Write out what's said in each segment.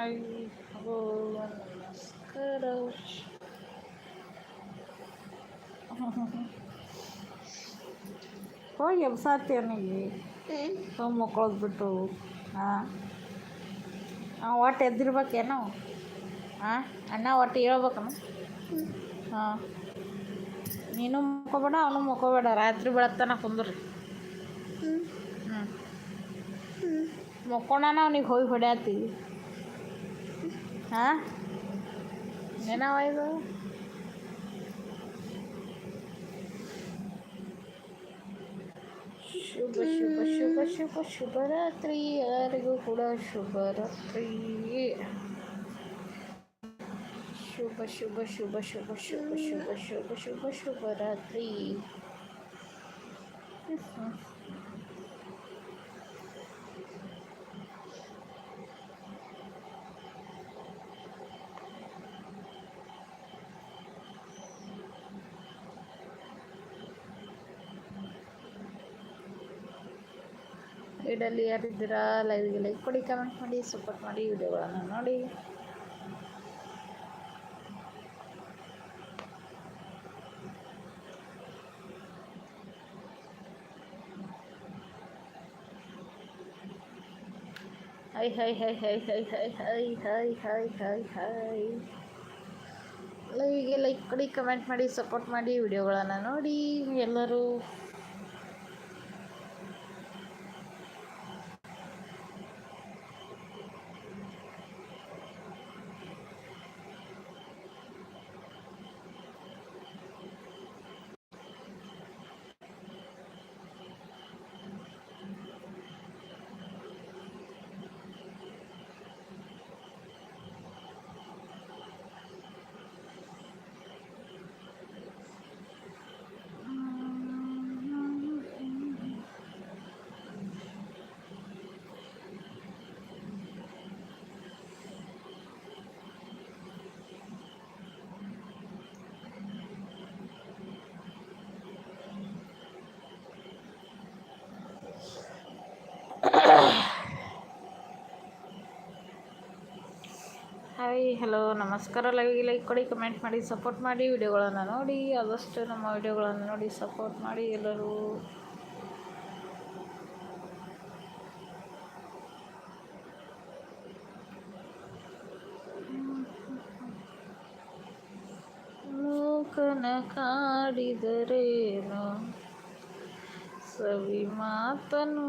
Hi hello ನಮಸ್ಕಾರ ಹೋಗಿ ಎಬ್ಸಾತಿ ಅವನಿಗೆ ಹೋಗಿ ಮಕ್ಕಳದ್ ಬಿಟ್ಟು ಹಾಂ ಒಟ್ಟು ಎದ್ದಿರ್ಬೇಕೇನೋ? ಹಾಂ ಅಣ್ಣ ಒಟ್ಟು ಹೇಳ್ಬೇಕನ? ಹಾಂ. ನೀನು ಮುಕ್ಕೋಬೇಡ ಅವನು ಮುಕ್ಕೋಬೇಡ ರಾತ್ರಿ ಬೆಳತ್ತನ ಕುಂದ್ರಿ. ಹ್ಞೂ ಮುಕ್ಕೋಣ ಅವ್ನಿಗೆ ಹೋಗಿ ಹೊಡ್ಯಾತಿ. ಹಾಂ ಏನವ ಇದು ಶುಭ ಶುಭ ಶುಭ ಶುಭ ಶುಭರಾತ್ರಿ ಯಾರಿಗೂ ಕೂಡ ಶುಭರಾತ್ರಿ ಶುಭ ಶುಭ ಶುಭ ಶುಭ ಶುಭ ಶುಭ ಶುಭ ಶುಭ ಶುಭರಾತ್ರಿ ಇಡಲ್ಲಿ ಯಾರಿದ್ದೀರಾ? ಲೈವ್ಗೆ ಲೈಕ್ ಕೊಡಿ ಕಮೆಂಟ್ ಮಾಡಿ ಸಪೋರ್ಟ್ ಮಾಡಿ ವಿಡಿಯೋಗಳನ್ನು ನೋಡಿ. Hi hi hi hi hi hi hi hi hi hi hi ಲೈವ್ಗೆ like ಕೊಡಿ ಕಮೆಂಟ್ ಮಾಡಿ ಸಪೋರ್ಟ್ ಮಾಡಿ ವಿಡಿಯೋಗಳನ್ನು ನೋಡಿ. ಎಲ್ಲರೂ ಹಾಯ್ ಹಲೋ ನಮಸ್ಕಾರ. ಲೈವ್ಗೆ ಲೈಕ್ ಕೊಡಿ ಕಮೆಂಟ್ ಮಾಡಿ ಸಪೋರ್ಟ್ ಮಾಡಿ ವಿಡಿಯೋಗಳನ್ನು ನೋಡಿ. ಆದಷ್ಟು ನಮ್ಮ ವಿಡಿಯೋಗಳನ್ನು ನೋಡಿ ಸಪೋರ್ಟ್ ಮಾಡಿ ಎಲ್ಲರೂ. ಮೂಕನ ಕಾಡಿದರೇನು ಸವಿ ಮಾತನು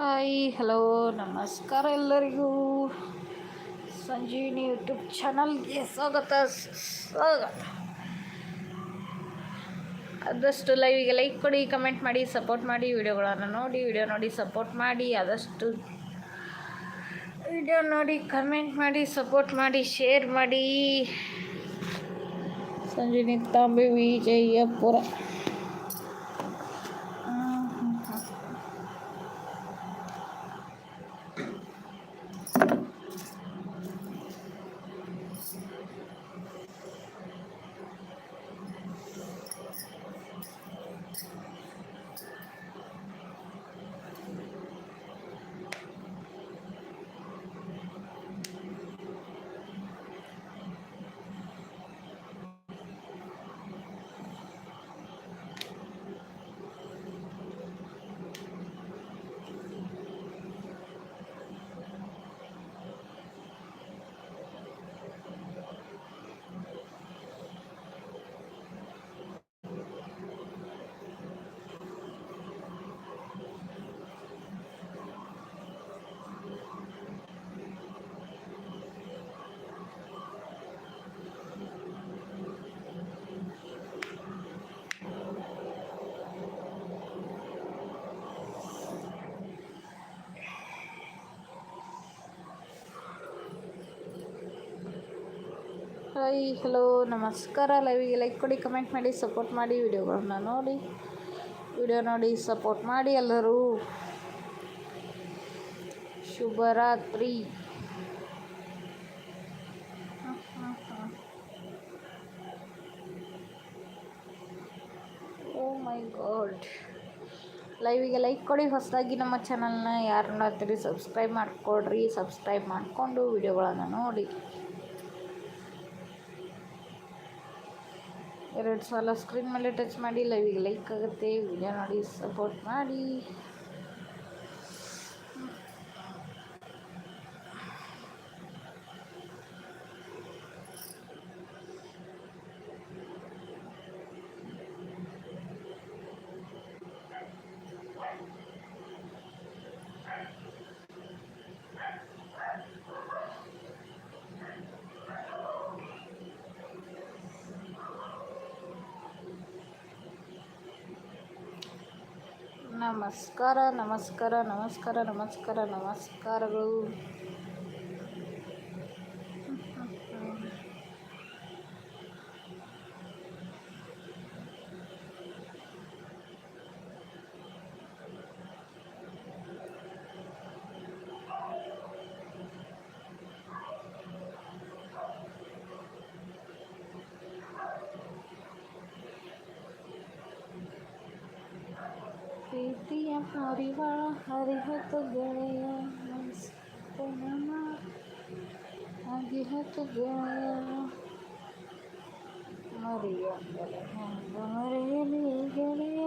ಹಾಯ್, ಹಲೋ, ನಮಸ್ಕಾರ ಎಲ್ಲರಿಗೂ. ಸಂಜೀವಿನಿ ಯೂಟ್ಯೂಬ್ ಚಾನಲ್ಗೆ ಸ್ವಾಗತ ಸ್ವಾಗತ. ಆದಷ್ಟು ಲೈವಿಗೆ ಲೈಕ್ ಕೊಡಿ, ಕಮೆಂಟ್ ಮಾಡಿ, ಸಪೋರ್ಟ್ ಮಾಡಿ, ವಿಡಿಯೋಗಳನ್ನು ನೋಡಿ, ವಿಡಿಯೋ ನೋಡಿ, ಸಪೋರ್ಟ್ ಮಾಡಿ, ಆದಷ್ಟು ವಿಡಿಯೋ ನೋಡಿ, ಕಮೆಂಟ್ ಮಾಡಿ, ಸಪೋರ್ಟ್ ಮಾಡಿ, ಶೇರ್ ಮಾಡಿ. ಸಂಜೀವಿನಿ, ತಾಂಬೆ, ವಿಜಯಪುರ. ಹಾಯ್ ಹಲೋ ನಮಸ್ಕಾರ. ಲೈವಿಗೆ ಲೈಕ್ ಕೊಡಿ ಕಮೆಂಟ್ ಮಾಡಿ ಸಪೋರ್ಟ್ ಮಾಡಿ ವಿಡಿಯೋಗಳನ್ನ ನೋಡಿ. ವಿಡಿಯೋ ನೋಡಿ ಸಪೋರ್ಟ್ ಮಾಡಿ ಎಲ್ಲರೂ. ಶುಭರಾತ್ರಿ. ಓ ಮೈ ಗಾಡ್ ಲೈವಿಗೆ ಲೈಕ್ ಕೊಡಿ, ಹೊಸದಾಗಿ ನಮ್ಮ ಚಾನಲ್ನ ಯಾರು ನೋಡ್ತೀರಿ ಸಬ್ಸ್ಕ್ರೈಬ್ ಮಾಡಿಕೊಡ್ರಿ. ಸಬ್ಸ್ಕ್ರೈಬ್ ಮಾಡಿಕೊಂಡು ವಿಡಿಯೋಗಳನ್ನು ನೋಡಿ. ಎರಡು ಸಲ ಸ್ಕ್ರೀನ್ ಮೇಲೆ ಟಚ್ ಮಾಡಿ ಲೈವಿಗೆ ಲೈಕ್ ಆಗುತ್ತೆ ವಿಡಿಯೋ ನೋಡಿ ಸಪೋರ್ಟ್ ಮಾಡಿ. ನಮಸ್ಕಾರ ನಮಸ್ಕಾರ ನಮಸ್ಕಾರ ನಮಸ್ಕಾರ ನಮಸ್ಕಾರಗಳು. ಪ್ರೀತಿಯ ಪರಿವಾರ ಹರಿಹತ್ತು ಗೆಳೆಯ ಮನಸ್ಸನ ಹರಿಹತ್ತು ಗೆಳೆಯ ಮರಿಯ ಮರೆಯಲಿ ಗೆಳೆಯ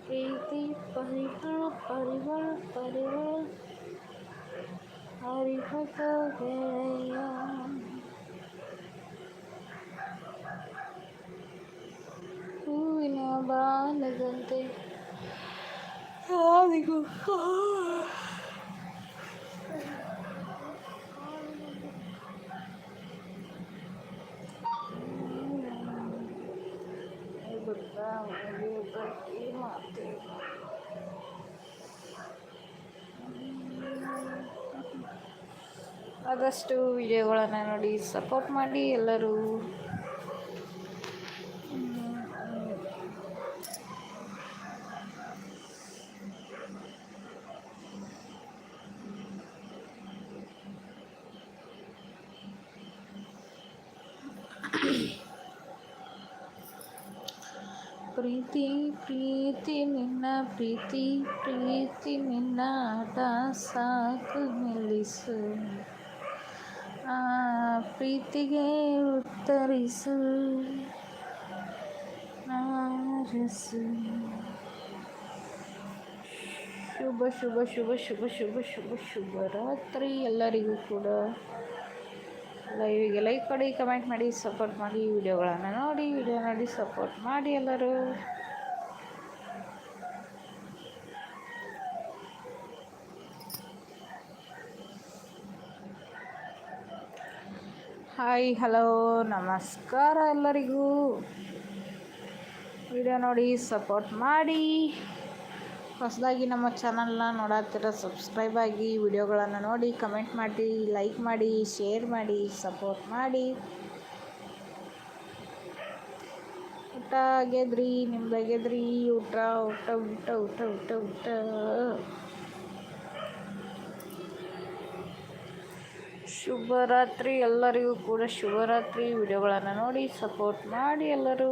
ಪ್ರೀತಿ ಪರಿವಾರ ಪರಿವಾರ ಪರಿವಾರ ಹರಿಹತ ಗೆಳೆಯ ಬಾಲದಂತೆ. ಯಾರಿಗೂ ಬಿಡ್ತಾ ಬಗ್ಗೆ ಮಾತೇ ಆದಷ್ಟು ವಿಡಿಯೋಗಳನ್ನು ನೋಡಿ ಸಪೋರ್ಟ್ ಮಾಡಿ ಎಲ್ಲರೂ. ಪ್ರೀತಿ ಪ್ರೀತಿ ನಿನ್ನ ಪ್ರೀತಿ ಪ್ರೀತಿ ನಿನ್ನ ಆಟ ಸಾಕು ನಿಲ್ಲಿಸು. ಆ ಪ್ರೀತಿಗೆ ಉತ್ತರಿಸು ನಾರಸು ಶುಭ ಶುಭ ಶುಭ ಶುಭ ಶುಭ ಶುಭ ಶುಭ ರಾತ್ರಿ ಎಲ್ಲರಿಗೂ ಕೂಡ. ಲೈವಿಗೆ ಲೈಕ್ ಕೊಡಿ, ಕಮೆಂಟ್ ಮಾಡಿ, ಸಪೋರ್ಟ್ ಮಾಡಿ ವಿಡಿಯೋಗಳನ್ನು ನೋಡಿ ವಿಡಿಯೋ ನೋಡಿ ಸಪೋರ್ಟ್ ಮಾಡಿ ಎಲ್ಲರೂ. ಹಾಯ್ ಹಲೋ ನಮಸ್ಕಾರ ಎಲ್ಲರಿಗೂ. ವಿಡಿಯೋ ನೋಡಿ, ಸಪೋರ್ಟ್ ಮಾಡಿ. ಹೊಸದಾಗಿ ನಮ್ಮ ಚಾನಲ್ನ ನೋಡತ್ತಿರೋ ಸಬ್ಸ್ಕ್ರೈಬ್ ಆಗಿ ವಿಡಿಯೋಗಳನ್ನು ನೋಡಿ ಕಮೆಂಟ್ ಮಾಡಿ, ಲೈಕ್ ಮಾಡಿ, ಶೇರ್ ಮಾಡಿ, ಸಪೋರ್ಟ್ ಮಾಡಿ. ಊಟ ಆಗ್ಯದ್ರಿ ನಿಮ್ದು ಆಗ್ಯದ್ರಿ ಊಟ ಊಟ ಊಟ ಊಟ ಊಟ ಊಟ. ಶುಭರಾತ್ರಿ ಎಲ್ಲರಿಗೂ ಕೂಡ ಶುಭರಾತ್ರಿ. ವಿಡಿಯೋಗಳನ್ನು ನೋಡಿ ಸಪೋರ್ಟ್ ಮಾಡಿ ಎಲ್ಲರೂ.